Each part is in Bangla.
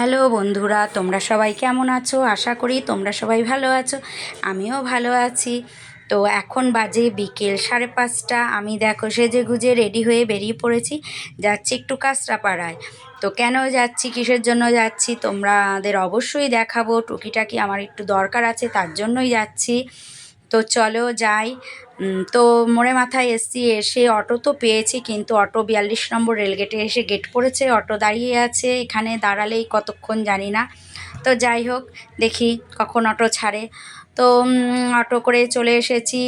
হ্যালো বন্ধুরা, তোমরা সবাই কেমন আছো? আশা করি তোমরা সবাই ভালো আছো, আমিও ভালো আছি। তো এখন বাজে বিকেল সাড়ে পাঁচটা, আমি দেখো সেজে গুজে রেডি হয়ে বেরিয়ে পড়েছি, যাচ্ছি একটু কাঁচরাপাড়ায় তো কেন যাচ্ছি, কিসের জন্য যাচ্ছি তোমাদের অবশ্যই দেখাবো, টুকিটাকি আমার একটু দরকার আছে, তার জন্যই যাচ্ছি। তো চলো যাই। তো মোড়ে মাথায় এসছি, এসে অটো তো পেয়েছি, কিন্তু অটো বিয়াল্লিশ নম্বর রেলগেটে এসে গেট পড়েছে, অটো দাঁড়িয়ে আছে, এখানে দাঁড়ালেই কতক্ষণ জানি না। তো যাই হোক, দেখি কখন অটো ছাড়ে। তো অটো করে চলে এসেছি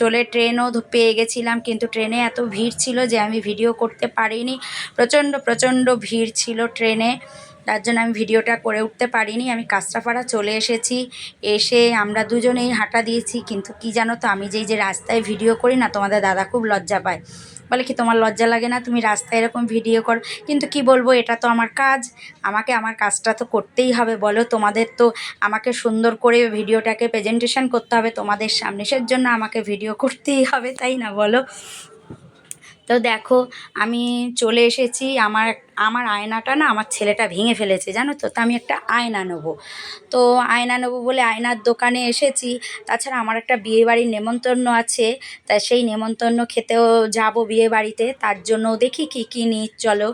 চলে ট্রেনও পেয়ে গেছিলাম, কিন্তু ট্রেনে এত ভিড় ছিল যে আমি ভিডিও করতে পারিনি। প্রচণ্ড প্রচণ্ড ভিড় ছিল ট্রেনে। তার জন্য আমি ভিডিওটা করে উঠতে পারিনি। আমি কাঁচরাপাড়া চলে এসেছি। এসে আমরা দুজনেই হাঁটা দিয়েছি। কিন্তু কি জানো তো, আমি যেই যে রাস্তায় ভিডিও করি না, তোমাদের দাদা খুব লজ্জা পায়। বলে কি, তোমার লজ্জা লাগে না? তুমি রাস্তায় এরকম ভিডিও করো। কিন্তু কি বলব, এটা তো আমার কাজ। আমাকে আমার কাজটা তো করতেই হবে, বলো। তোমাদের তো আমাকে সুন্দর করে ভিডিওটাকে প্রেজেন্টেশন করতে হবে। তোমাদের সামনে জন্য আমাকে ভিডিও করতেই হবে, তাই না বলো? তো দেখো, আমি চলে এসেছি। আমার আমার আয়নাটা না আমার ছেলেটা ভেঙে ফেলেছে, জানো তো? তা আমি একটা আয়না নেব। তো আয়না নেব বলে আয়নার দোকানে এসেছি। তাছাড়া আমার একটা বিয়েবাড়ির নেমন্তন্ন আছে। তা সেই নেমন্তন্ন খেতেও যাব বিয়ে বাড়িতে তার জন্য দেখি কী কী নিই, চলো।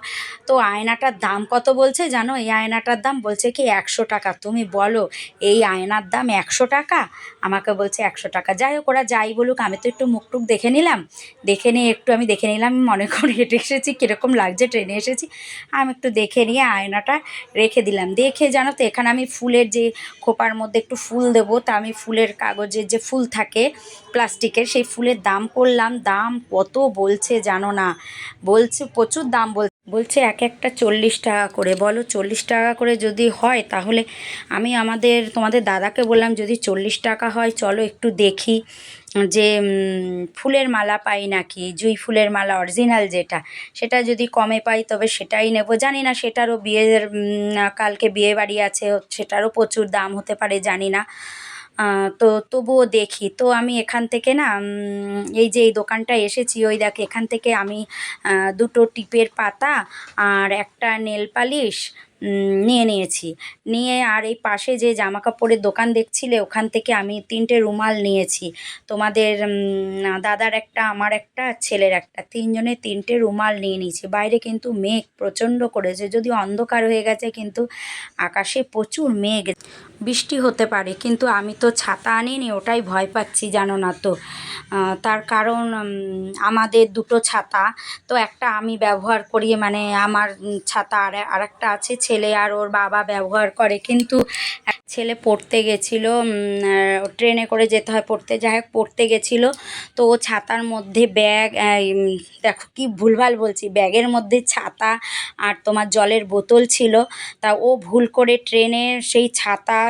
তো আয়নাটার দাম কত বলছে জানো? এই আয়নাটার দাম বলছে কি, একশো টাকা। তুমি বলো, এই আয়নার দাম একশো টাকা? আমাকে বলছে একশো টাকা। যাই হোক, ওরা যাই বলুক, আমি তো একটু মুখ টুক দেখে নিলাম। দেখে নিয়ে একটু আমি দেখে নিলাম, মনে করে হেঁটে এসেছি, কীরকম লাগছে, ট্রেনে এসেছি। আমি একটু দেখে নিয়ে আয়নাটা রেখে দিলাম। দেখে জানো তো, এখানে আমি ফুলের যে খোপার মধ্যে একটু ফুল দেব, তা আমি ফুলের কাগজের যে ফুল থাকে প্লাস্টিকের, সেই ফুলের দাম করলাম। দাম কত বলছে জানো না? বলছে, প্রচুর দাম বল বলছে এক একটা চল্লিশ টাকা করে। বলো চল্লিশ টাকা করে যদি হয়, তাহলে আমি আমাদের, তোমাদের দাদাকে বললাম যদি চল্লিশ টাকা হয়, চলো একটু দেখি যে ফুলের মালা পাই নাকি? জুঁই ফুলের মালা অরিজিনাল যেটা। সেটা যদি কমে পাই, তবে সেটাই নেব। জানি না সেটারও বিয়ের কালকে বিয়ে বাড়ি আছে, সেটারও প্রচুর দাম হতে পারে, জানি না। তো তবুও দেখি। তো আমি এখান থেকে না এই যে এই দোকানটা এসেছি, ওই দেখ, এখান থেকে আমি দুটো টিপের পাতা আর একটা নেল পালিশ নিয়ে নিয়েছি। নিয়ে আর এই পাশে যে জামা কাপড়ের দোকান দেখছিলে, ওখান থেকে আমি তিনটে রুমাল নিয়েছি। তোমাদের দাদার একটা, আমার একটা ছেলের একটা। তিনজনে তিনটে রুমাল নিয়ে নিয়েছি। বাইরে কিন্তু মেঘ প্রচণ্ড করেছে। যদি অন্ধকার হয়ে গেছে, কিন্তু আকাশে প্রচুর মেঘ। বৃষ্টি হতে পারে, কিন্তু আমি তো ছাতা আনিনি, ওটাই ভয় পাচ্ছি, জানো না তো। তার কারণ আমাদের দুটো ছাতা। তো একটা আমি ব্যবহার করি মানে আমার ছাতা আর, আরেকটা আছে ছেলে আর ওর বাবা ব্যবহার করে। কিন্তু ছেলে পড়তে গেছিল ট্রেনে করে যেতে হয় পড়তে। যাই হোক, পড়তে গেছিল। তো ও ছাতার মধ্যে ব্যাগ দেখো কি ভুলভাল বলছি, ব্যাগের মধ্যে ছাতা আর তোমার জলের বোতল ছিল। তা ও ভুল করে ট্রেনে সেই ছাতা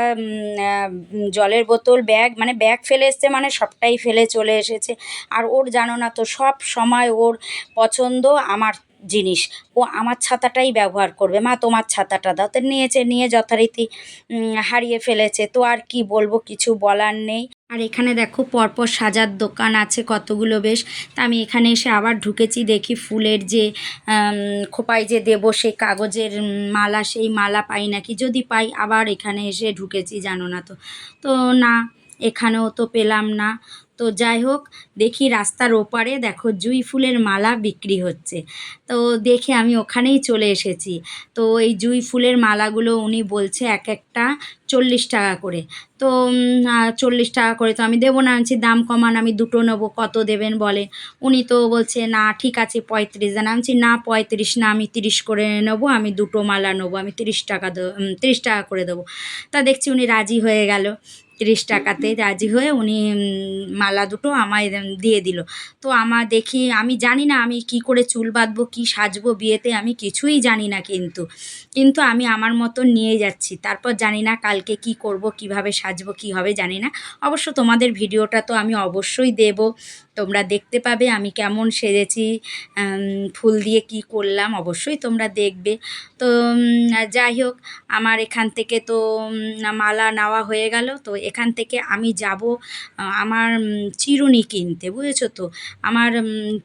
জলের বোতল, ব্যাগ মানে ব্যাগ ফেলে এসছে মানে সবটাই ফেলে চলে এসেছে। আর ওর জানো না তো, সব সময় ওর পছন্দ আমার জিনিস। ও আমার ছাতাটাই ব্যবহার করবে। মা, তোমার ছাতাটা দাও। তো নিয়েছে, নিয়ে যথারীতি হারিয়ে ফেলেছে। তো আর কি বলব, কিছু বলার নেই। আর এখানে দেখো, পরপর সাজার দোকান আছে কতগুলো বেশ। তা আমি এখানে এসে আবার ঢুকেছি, দেখি ফুলের যে খোপায় যে দেবো, সেই কাগজের মালা, সেই মালা পাই নাকি? যদি পাই, আবার এখানে এসে ঢুকেছি, জানো না তো। তো না, এখানেও তো পেলাম না। তো যাই হোক, দেখি রাস্তার ওপারে দেখো জুঁই ফুলের মালা বিক্রি হচ্ছে। তো দেখে আমি ওখানেই চলে এসেছি। তো এই জুঁই ফুলের মালাগুলো উনি বলছে এক একটা চল্লিশ টাকা করে। তো চল্লিশ টাকা করে তো আমি দেবো না আমি দাম কমান, আমি দুটো নেব, কত দেবেন বলে। উনি তো বলছে, না, ঠিক আছে, পঁয়ত্রিশ দেন। আমি না, পঁয়ত্রিশ না, আমি তিরিশ করে নেব, আমি দুটো মালা নেব, আমি তিরিশ টাকা দেবো তিরিশ টাকা করে দেবো। তা দেখছি উনি রাজি হয়ে গেল। তিরিশ টাকাতে রাজি হয়ে উনি মালা দুটো আমায় দিয়ে দিল। তো আমার দেখি, আমি জানি না আমি কি করে চুল বাঁধবো, কী সাজবো বিয়েতে, আমি কিছুই জানি না কিন্তু। কিন্তু আমি আমার মতো নিয়ে যাচ্ছি। তারপর জানি না কালকে কি করব, কীভাবে সাজবো, কি হবে জানি না। অবশ্য তোমাদের ভিডিওটা তো আমি অবশ্যই দেব। তোমরা দেখতে পাবে আমি কেমন সেজেছি ফুল দিয়ে কি করলাম, অবশ্যই তোমরা দেখবে। তো যাই হোক, আমার এখান থেকে তো মালা নেওয়া হয়ে গেল। তো এখান থেকে আমি যাব আমার চিরুনি কিনতে, বুঝেছ তো? আমার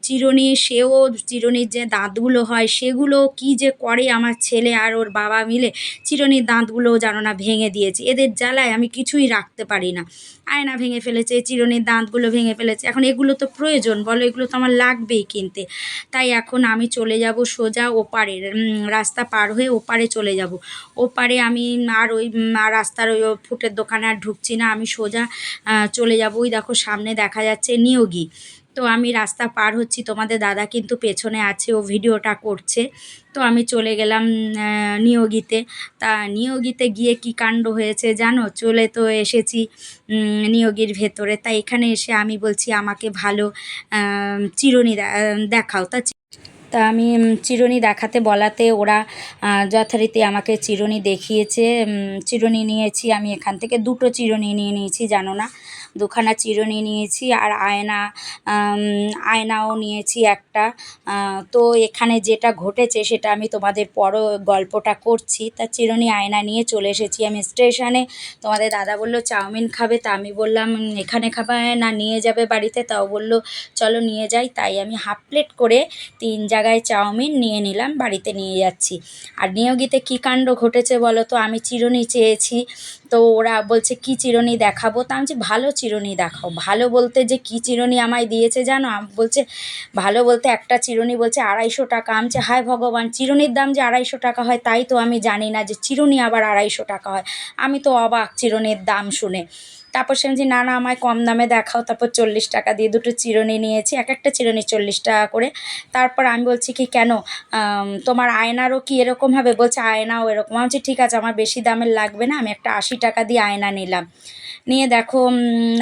চিরুনি, সেও চিরুনির যে দাঁতগুলো হয়, সেগুলো কি যে করে আমার ছেলে আর ওর বাবা মিলে চিরুনির দাঁতগুলোও জানো না ভেঙে দিয়েছে। এদের জ্বালায় আমি কিছুই রাখতে পারি না। আয়না ভেঙে ফেলেছে, চিরুনির দাঁতগুলো ভেঙে ফেলেছে। এখন এগুলো তো প্রয়োজন, বলো এগুলো তো আমার লাগবেই কিনতে। তাই এখন আমি চলে যাব সোজা ওপারে রাস্তা পার হয়ে ওপারে চলে যাব। ওপারে আমি আর ওই রাস্তার ওই ফুটের দোকানে আর ঢুকছি না, আমি সোজা চলে যাব। ওই দেখো সামনে দেখা যাচ্ছে নিয়োগী। তো আমি রাস্তা পার হচ্ছি, তোমাদের দাদা কিন্তু পেছনে আছে, ও ভিডিওটা করছে। তো আমি চলে গেলাম নিয়োগীতে। তা নিয়োগীতে গিয়ে কি কাণ্ড হয়েছে জানো? চলে তো এসেছি নিয়োগীর ভেতরে। তা এখানে এসে আমি বলছি, আমাকে ভালো চিরুনি দেখাও। তা তা আমি চিরুনি দেখাতে বলাতে ওরা যথারীতি আমাকে চিরুনি দেখিয়েছে। চিরুনি নিয়েছি, আমি এখান থেকে দুটো চিরুনি নিয়ে নিয়েছি, জানো না? দুখানা চিরুনি নিয়েছি আর আয়না আয়নাও নিয়েছি একটা। তো এখানে যেটা ঘটেছে সেটা আমি তোমাদের পরও গল্পটা করছি। তা চিরুনি আয়না নিয়ে চলে এসেছি আমি স্টেশনে। তোমাদের দাদা বলল, চাউমিন খাবে? তা আমি বললাম এখানে খাবে না, নিয়ে যাবে বাড়িতে। তাও বলল, চলো নিয়ে যাই। তাই আমি হাফ প্লেট করে তিন জায়গায় চাউমিন নিয়ে নিলাম, বাড়িতে নিয়ে যাচ্ছি। আর নিয়োগিতে কী কাণ্ড ঘটেছে বলো তো? আমি চিরুনি চেয়েছি। তো ওরা বলছে, কি চিরুনি দেখাবো? তা আমি ভালো চিরুনি দেখাও। ভালো বলতে যে কি চিরুনি আমায় দিয়েছে জানো? বলছে, ভালো বলতে একটা চিরুনি বলছে আড়াইশো টাকা। আমছে হায় ভগবান, চিরুনির দাম যে আড়াইশো টাকা হয় তাই তো আমি জানি না যে চিরুনি আবার আড়াইশো টাকা হয়। আমি তো অবাক চিরুনির দাম শুনে। তারপর সে বলছি, না না আমায় কম দামে দেখাও। তারপর চল্লিশ টাকা দিয়ে দুটো চিরুনি নিয়েছি এক একটা চিরুনি চল্লিশ টাকা করে। তারপর আমি বলছি কি কেন? তোমার আয়নারও কি এরকম হবে? বলছে আয়নাও এরকম। আমি ঠিক আছে আমার বেশি দামের লাগবে না আমি একটা আশি টাকা দিয়ে আয়না নিলাম। নিয়ে দেখো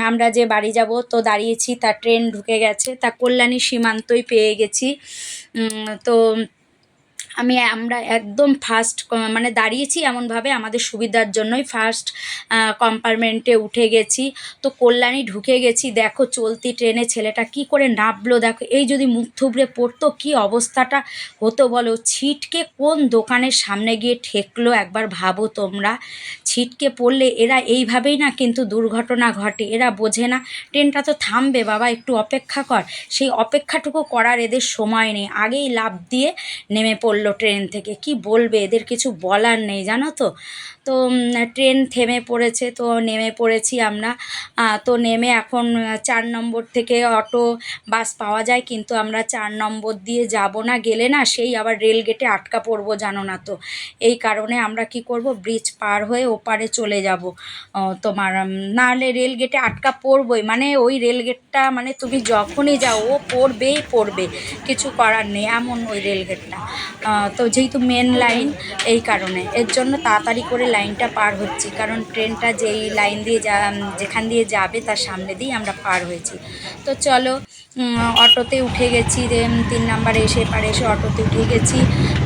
আমরা যে বাড়ি যাব তো দাঁড়িয়েছি তার ট্রেন ঢুকে গেছে তা কল্যাণী সীমান্তই পেয়ে গেছি। তো আমি আমরা একদম ফার্স্ট মানে দাঁড়িয়েছি এমনভাবে আমাদের সুবিধার জন্যই ফার্স্ট কম্পার্টমেন্টে উঠে গেছি। তো কল্যাণী ঢুকে গেছি, দেখো চলতি ট্রেনে ছেলেটা কি করে নামলো দেখো এই যদি মুখ থুবড়ে পড়তো কি অবস্থাটা হতো বলো? ছিটকে কোন দোকানের সামনে গিয়ে ঠেকলো একবার ভাবো তোমরা? ছিটকে পড়লে এরা এইভাবেই না কিন্তু দুর্ঘটনা ঘটে, এরা বোঝে না। ট্রেনটা তো থামবে বাবা, একটু অপেক্ষা কর। সেই অপেক্ষাটুকু করার এদের সময় নেই। আগেই লাফ দিয়ে নেমে পড়ল ট্রেন থেকে কি বলবে? এদের কিছু বলার নেই জানো তো? তো ট্রেন থেমে পড়েছে, তো নেমে পড়েছি আমরা। তো নেমে এখন চার নম্বর থেকে অটো, বাস পাওয়া যায়, কিন্তু আমরা চার নম্বর দিয়ে যাব না, গেলে না সেই আবার রেল গেটে আটকা পড়ব, জানো না তো। এই কারণে আমরা কি করব ব্রিজ পার হয়ে ওপারে চলে যাব। তোমার নাহলে রেল গেটে আটকা পড়বই। মানে ওই রেল গেটটা মানে তুমি যখনই যাও, ও পড়বেই পড়বে। কিছু করার নেই, এমন ওই রেল গেটটা তো যেহেতু মেন লাইন এই কারণে। এর জন্য তাড়াতাড়ি করে লাইনটা পার হচ্ছি, কারণ ট্রেনটা যেই লাইন দিয়ে যা যেখান দিয়ে যাবে তার সামনে দিয়েই আমরা পার হয়েছি। তো চলো অটোতে উঠে গেছি তিন নাম্বারে এসে পারে এসে অটোতে উঠে গেছি।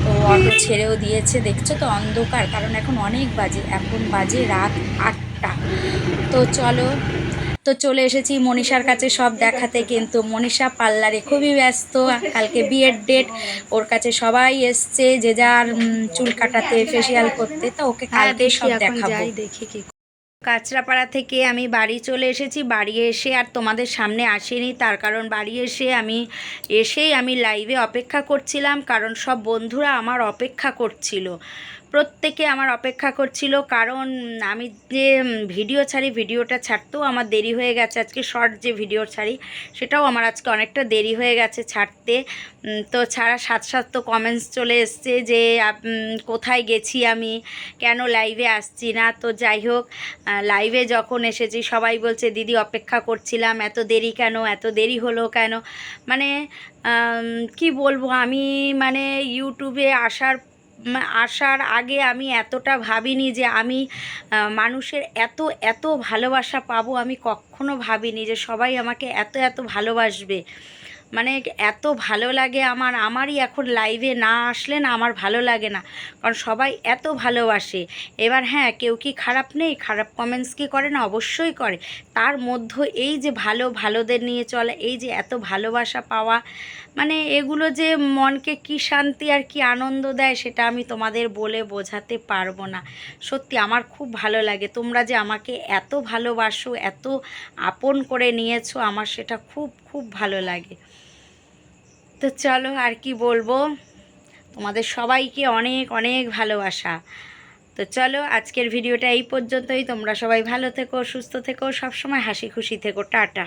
তো অটো ছেড়েও দিয়েছে, দেখছ তো অন্ধকার, কারণ এখন অনেক বাজে, এখন বাজে রাত আটটা। তো চলো তো চলে এসেছি মনীষার কাছে সব দেখাতে কিন্তু মনীষা পার্লারে খুবই ব্যস্ত। কালকে বিয়ের ডেট ওর কাছে সবাই এসছে যে যার চুল কাটাতে ফেসিয়াল করতে তো ওকে কালকে সব দেখাবো। দেখি কি কাঁচরাপাড়া থেকে আমি বাড়ি চলে এসেছি বাড়ি এসে আর তোমাদের সামনে আসিনি তার কারণ বাড়ি এসে আমি এসেই আমি লাইভে অপেক্ষা করছিলাম কারণ সব বন্ধুরা আমার অপেক্ষা করছিল। প্রত্যেকে আমার অপেক্ষা করছিল, কারণ আমি যে ভিডিও ছাড়ি, ভিডিওটা ছাড়তেও আমার দেরি হয়ে গেছে। আজকে শর্ট যে ভিডিও ছাড়ি, সেটাও আমার আজকে অনেকটা দেরি হয়ে গেছে ছাড়তে। তো ছাড়া সাত সাত তো কমেন্টস চলে এসছে যে কোথায় গেছি আমি? কেন লাইভে আসছি না? তো যাই হোক লাইভে যখন এসেছি, সবাই বলছে, দিদি, অপেক্ষা করছিলাম, এত দেরি কেন? এত দেরি হলো কেন? মানে কি বলব? আমি মানে ইউটিউবে আসার আসার আগে আমি এতটা ভাবিনি যে আমি মানুষের এত এত ভালোবাসা পাবো আমি কখনো ভাবিনি যে সবাই আমাকে এত এত ভালোবাসবে। মানে এত ভালো লাগে আমার, আমারই এখন লাইভে না আসলে না আমার ভালো লাগে না। কারণ সবাই এত ভালোবাসে। এবার হ্যাঁ কেউ কি খারাপ নেই? খারাপ কমেন্টস কি করে না? অবশ্যই করে। তার মধ্যে এই যে ভালো, ভালোদের নিয়ে চলা, এই যে এত ভালোবাসা পাওয়া মানে এগুলো যে মনকে কি শান্তি আর কি আনন্দ দেয় সেটা আমি তোমাদের বলে বোঝাতে পারব না। সত্যি আমার খুব ভালো লাগে। তোমরা যে আমাকে এত ভালোবাসো, এত আপন করে নিয়েছো, আমার সেটা খুব খুব ভালো লাগে। তো চলো আর কি বলব? তোমাদের সবাইকে অনেক অনেক ভালোবাসা। তো চলো আজকের ভিডিওটা এই পর্যন্তই। তোমরা সবাই ভালো থেকো, সুস্থ থেকো, সবসময় হাসি খুশি থেকো। টাটা।